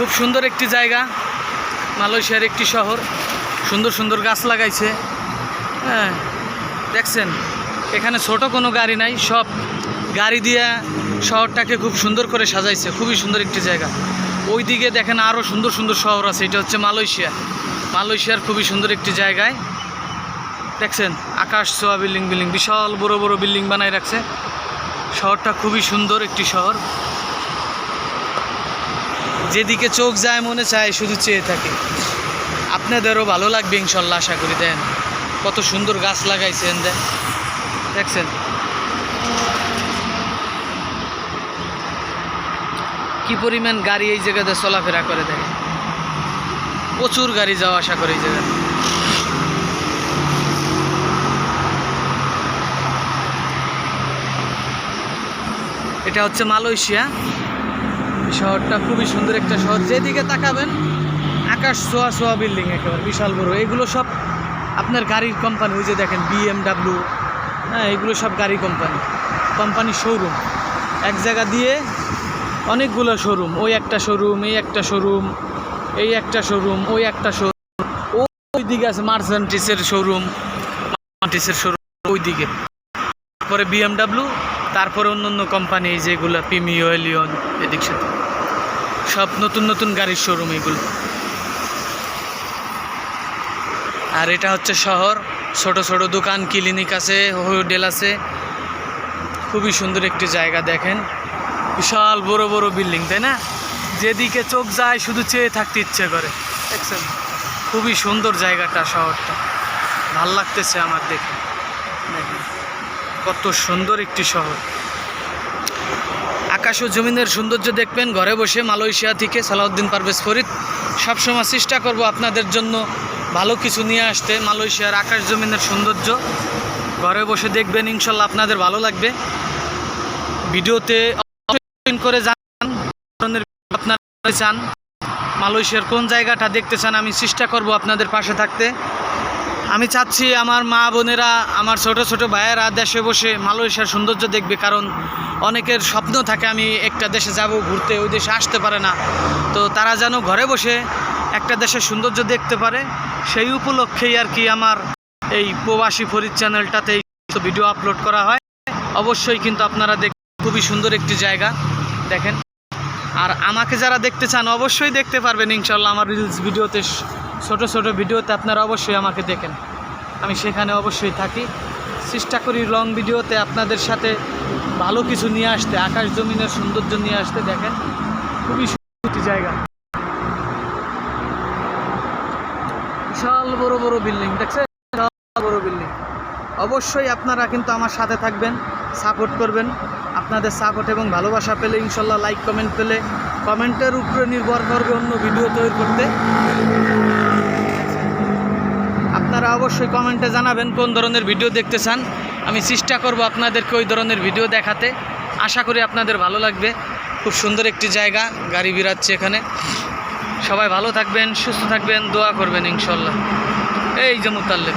খুব সুন্দর একটি জায়গা, মালয়েশিয়ার একটি শহর, সুন্দর সুন্দর গাছ লাগাইছে। হ্যাঁ দেখছেন, এখানে ছোট কোনো গাড়ি নাই, সব গাড়ি দিয়ে শহরটাকে খুব সুন্দর করে সাজাইছে, খুবই সুন্দর একটি জায়গা। ওই দিকে দেখেন আরও সুন্দর সুন্দর শহর আছে, এটা হচ্ছে মালয়েশিয়া। মালয়েশিয়ার খুবই সুন্দর একটি জায়গায়। দেখছেন, আকাশ ছোঁয়া, বিল্ডিং বিল্ডিং, বিশাল বড় বড় বিল্ডিং বানায় রাখছে। শহরটা খুবই সুন্দর একটি শহর। যেদিকে চোখ যায়, মনে চায় শুধু চেয়ে থাকে। আপনাদেরও ভালো লাগবে ইনশাল্লাহ, আশা করি, দেন। কত সুন্দর গাছ লাগাইছেন, দেন। দেখছেন? কি পরিমাণ গাড়ি এই জায়গাতে চলাফেরা করে দেয় প্রচুর গাড়ি যাওয়া আশা করে এই জায়গাতে। এটা হচ্ছে মালয়েশিয়া। এই শহরটা খুবই সুন্দর একটা শহর। যেদিকে তাকাবেন, আকাশ সোয়া সোয়া বিল্ডিং একেবারে, বিশাল বড়। এগুলো সব আপনার গাড়ির কোম্পানি ওই যে দেখেন বিএমডাব্লিউ হ্যাঁ এগুলো সব গাড়ি কোম্পানি কোম্পানির শোরুম এক জায়গা দিয়ে অনেকগুলো শোরুম ওই একটা শোরুম এই একটা শোরুম এই একটা শোরুম ওই একটা শোরুম ওই দিকে আছে মার্সেন্টিসের শোরুম মার্সেন্টিসের শোরুম ওই দিকে। তারপরে বিএমডাব্লিউ তারপরে অন্য অন্য কোম্পানি যেগুলো পিমিও এলিয়ন এদিক সেদিক। সব নতুন নতুন গাড়ির শোরুম এগুলো। আর এটা হচ্ছে শহর ছোট ছোট দোকান ক্লিনিক আছে হোটেল আছে। খুবই সুন্দর একটি জায়গা দেখেন। বিশাল বড় বড় বিল্ডিং তাই না? যেদিকে চোখ যায় শুধু চেয়ে থাকতে ইচ্ছে করে। দেখছেন খুবই সুন্দর জায়গাটা শহরটা। ভালো লাগতেছে আমার দেখে। কত সুন্দর একটি শহর। আকাশ ও জমিনের সৌন্দর্য দেখবেন। ঘরে বসে মালয়েশিয়া থেকে সালাউদ্দিন পারভেজ ফরিদ। সবসময় চেষ্টা করব আপনাদের জন্য ভালো কিছু নিয়ে আসতে। মালয়েশিয়ার আকাশ জমিনের সৌন্দর্য। ঘরে বসে দেখবেন, ইনশাল্লাহ আপনাদের ভালো লাগবে। ভিডিওতে করে জানান আপনারা চান। মালয়েশিয়ার কোন জায়গাটা দেখতে চান, আমি চেষ্টা করব আপনাদের পাশে থাকতে। আমি চাচ্ছি আমার মা বোনেরা, আমার ছোট ছোট ভাইয়েরা দেশে বসে মালয়েশিয়ার সৌন্দর্য দেখবে, কারণ অনেকের স্বপ্ন থাকে আমি একটা দেশে যাব, ঘুরতে, ওই দেশে আসতে পারে না। তো তারা যেন ঘরে বসে একটা দেশের সৌন্দর্য দেখতে পারে, সেই উপলক্ষেই আর কি আমার এই প্রবাসী ফরিদ চ্যানেলটাতে এই ভিডিও আপলোড করা হয়। অবশ্যই কিন্তু আপনারা দেখ, খুবই সুন্দর একটি জায়গা, দেখেন। আর আমাকে যারা দেখতে চান, অবশ্যই দেখতে পারবেন, ইনশাল্লাহ আমার রিলস ভিডিওতে ছোট ছোট ভিডিওতে আপনারা অবশ্যই আমাকে দেখেন। আমি সেখানে অবশ্যই থাকি। চেষ্টা করি লং ভিডিওতে আপনাদের সাথে ভালো কিছু নিয়ে আসতে, আকাশ জমিনের সৌন্দর্য নিয়ে আসতে দেখেন। খুবই সুন্দর জায়গা। বিশাল বড় বড় বিল্ডিং, দেখছেন? বড় বিল্ডিং। অবশ্যই আপনারা কিন্তু আমার সাথে থাকবেন, সাপোর্ট করবেন। আপনাদের সাপোর্ট এবং ভালোবাসা পেলে ইনশাল্লাহ লাইক, কমেন্ট পেলে কমেন্টের উপরে নির্ভর করবে অন্য ভিডিও তৈরি করতে। অবশ্যই কমেন্টে জানাবেন কোন ধরনের ভিডিও দেখতে চান। আমি চেষ্টা করব আপনাদেরকে ওই ধরনের ভিডিও দেখাতে। আশা করি আপনাদের ভালো লাগবে। খুব সুন্দর একটি জায়গা, গাড়ি বিরাচ্ছে এখানে। সবাই ভালো থাকবেন, সুস্থ থাকবেন, দোয়া করবেন ইনশাল্লাহ। এই যে মুতাল্লেব